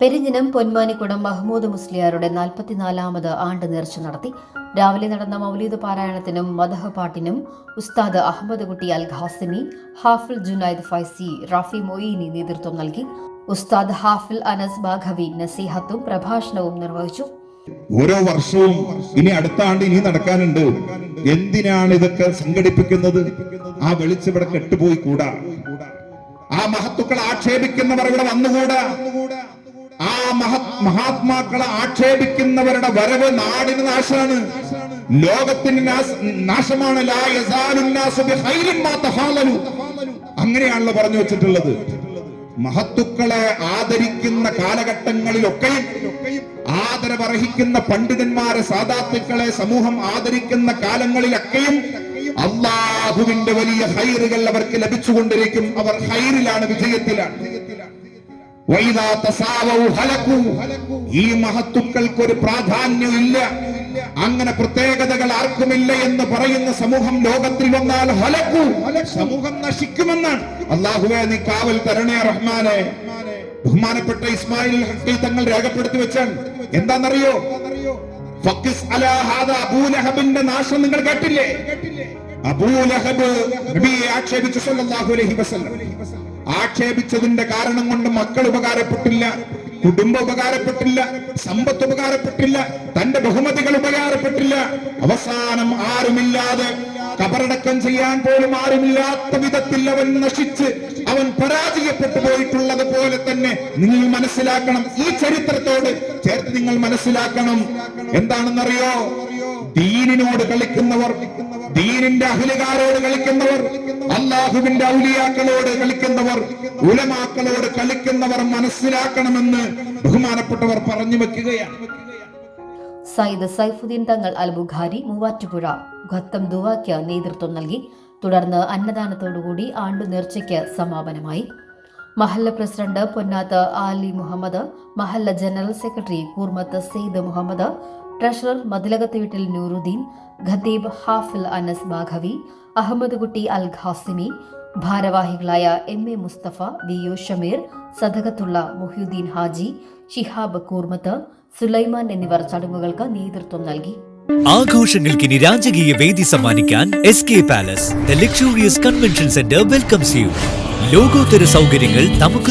പെരിഞ്ഞിനം പൊന്മാനിക്കുടം മഹ്മൂദ് മുസ്ലിയാരുടെ നാൽപ്പത്തിനാലാമത് ആണ്ട് നേർച്ച നടത്തി. രാവിലെ നടന്ന മൗലീദ് പാരായണത്തിനും മദഹ പാട്ടിനും ഉസ്താദ് അഹമ്മദ് കുട്ടി അൽ ഖാസിമി ഹാഫിൽ ജുനൈദ് ഫൈസി റാഫി മൊയ്നി നേതൃത്വം നൽകി. ഉസ്താദ് ഹാഫിൽ അനസ് ബാഘവി നസീഹത്തും പ്രഭാഷണവും നിർവഹിച്ചു. ഓരോ വർഷവും ഇനി അടുത്ത ആണ്ട് ഇനി നടക്കാനുണ്ട്. എന്തിനാണ് ഇതൊക്കെ സംഘടിപ്പിക്കുന്നത്? ആ വെളിച്ചം ഇവിടെ കെട്ടുപോയി കൂടാ. ആ മഹത്തുക്കൾ ആക്ഷേപിക്കുന്നവർ ഇവിടെ വന്നുകൂടാ. മഹത് മഹാത്മാക്കളെ ആക്ഷേപിക്കുന്നവരുടെ വരവ് നാടിന് നാശമാണ് ലോകത്തിന് നാശമാണ്. അങ്ങനെയാണല്ലോ പറഞ്ഞു വെച്ചിട്ടുള്ളത് മഹത്തുക്കളെ ആദരിക്കുന്ന കാലഘട്ടങ്ങളിലൊക്കെയും ആദരവർഹിക്കുന്ന പണ്ഡിതന്മാരെ സാധാത്തുക്കളെ സമൂഹം ആദരിക്കുന്ന കാലങ്ങളിലൊക്കെയും അള്ളാഹുവിന്റെ വലിയ ഹൈറുകൾ അവർക്ക് ലഭിച്ചുകൊണ്ടിരിക്കും അവർ ഹൈറിലാണ് വിജയത്തിലാണ്. ഈ മഹത്തുക്കൾക്ക് ഒരു പ്രാധാന്യം ഇല്ല അങ്ങനെ പ്രത്യേകതകൾ ആർക്കുമില്ല എന്ന് പറയുന്ന സമൂഹം ലോകത്തിൽ വന്നാൽ ഹലക്കു. സമൂഹം നശിക്കുമെന്നാണ്. അള്ളാഹുവെ നീ കാവൽ തരണേ റഹ്മാനെ. ബഹുമാനപ്പെട്ട ഇസ്മായിൽ ഹക്കി തങ്ങൾ രേഖപ്പെടുത്തി വെച്ചാൽ എന്താണെന്നറിയോ? അബൂലഹബിന്റെ നാശം നിങ്ങൾ കേട്ടില്ലേ? അബൂലഹബ് ആക്ഷേപിച്ചു സല്ലല്ലാഹു അലൈഹി വസല്ലം. ആക്ഷേപിച്ചതിന്റെ കാരണം കൊണ്ട് മക്കൾ ഉപകാരപ്പെട്ടില്ല കുടുംബം ഉപകാരപ്പെട്ടില്ല സമ്പത്ത് ഉപകാരപ്പെട്ടില്ല തന്റെ ബഹുമതികൾ ഉപകാരപ്പെട്ടില്ല. അവസാനം ആരുമില്ലാതെ കബറടക്കം ചെയ്യാൻ പോലും ആരുമില്ലാത്ത വിധത്തിൽ അവൻ നശിച്ച് അവൻ പരാജയപ്പെട്ടു പോയിട്ടുള്ളത് പോലെ തന്നെ നിങ്ങൾ മനസ്സിലാക്കണം. ഈ ചരിത്രത്തോട് ചേർത്ത് നിങ്ങൾ മനസ്സിലാക്കണം. എന്താണെന്നറിയോ? ദീനിനോട് കളിക്കുന്നവർ ദീനിന്റെ അഹിലുകാരോട് കളിക്കുന്നവർ അള്ളാഹുവിന്റെ ഔലിയാക്കളോട് കളിക്കുന്നവർ ഉലമാക്കളോട് കളിക്കുന്നവർ മനസ്സിലാക്കണമെന്ന് ബഹുമാനപ്പെട്ടവർ പറഞ്ഞു വെക്കുകയാണ്. സയ്യിദ് സൈഫുദ്ദീൻ തങ്ങൾ അൽ ബുഖാരി മൂവാറ്റുപുഴ. ഖത്തം ദുവാക്ക് നേതൃത്വം നൽകി. തുടർന്ന് അന്നദാനത്തോടുകൂടി ആണ്ടു നേർച്ചയ്ക്ക് സമാപനമായി. മഹല്ല president Ponnath Ali Muhammad മഹല്ല general secretary Koormath Sayed Muhammad treasurer Mathilakath വീട്ടിൽ നൂറുദ്ദീൻ ഖദീബ് ഹാഫിൽ അനസ് ബാഘവി അഹമ്മദ് കുട്ടി അൽ ഖാസിമി ഭാരവാഹികളായ M A Musthafa V U Shameer Sadakathulla Muhyuddeen Haji Shihab Koormath Sulaiman എന്നിവർ ചടങ്ങുകൾക്ക് നേതൃത്വം നൽകി. ആഘോഷങ്ങൾക്ക് ഇനി രാജകീയ വേദി സമ്മാനിക്കാൻ S K palace luxurious convention centre welcomes you ലോകോത്തര സൗകര്യങ്ങൾ നമുക്ക്